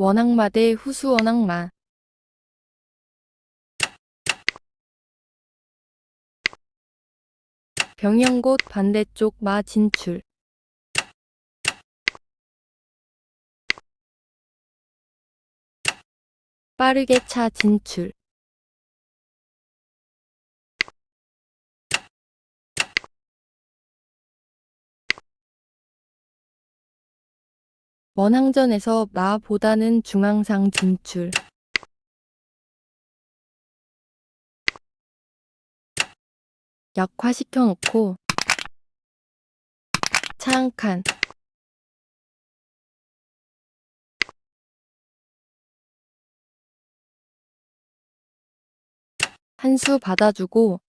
원악마 대 후수 원악마. 병영곳 반대쪽 마 진출. 빠르게 차 진출. 원항전에서 마보다는 중앙상 진출. 약화시켜 놓고 차 한 칸. 한 수 받아주고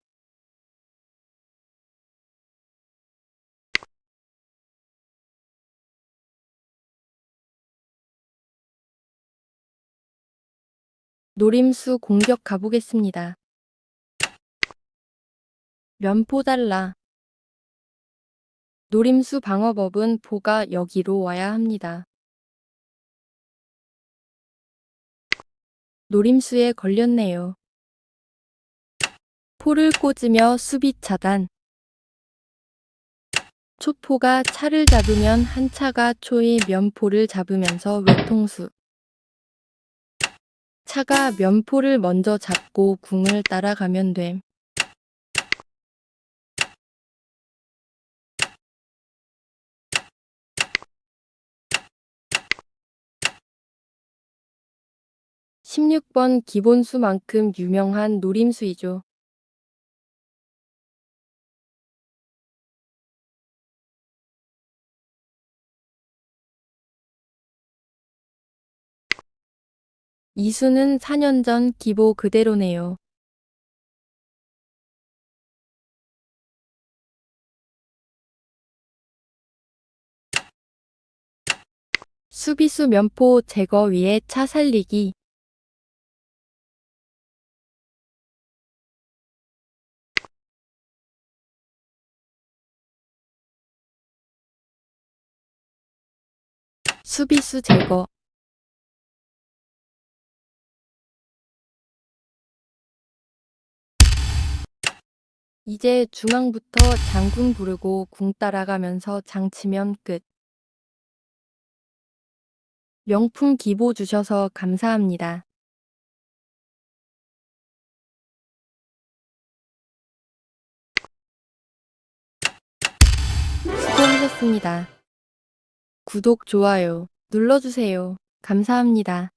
노림수 공격 가보겠습니다. 면포 달라. 노림수 방어법은 포가 여기로 와야 합니다. 노림수에 걸렸네요. 포를 꽂으며 수비 차단. 초포가 차를 잡으면 한 차가 초의 면포를 잡으면서 외통수. 차가 면포를 먼저 잡고 궁을 따라가면 됨. 십육 번 기본수만큼 유명한 노림수이죠. 이수는 4년 전 기보 그대로네요. 수비수 면포 제거 위에 차 살리기. 수비수 제거. 이제 중앙부터 장군 부르고 궁 따라가면서 장치면 끝. 명품 기보 주셔서 감사합니다. 수고하셨습니다. 구독, 좋아요 눌러주세요. 감사합니다.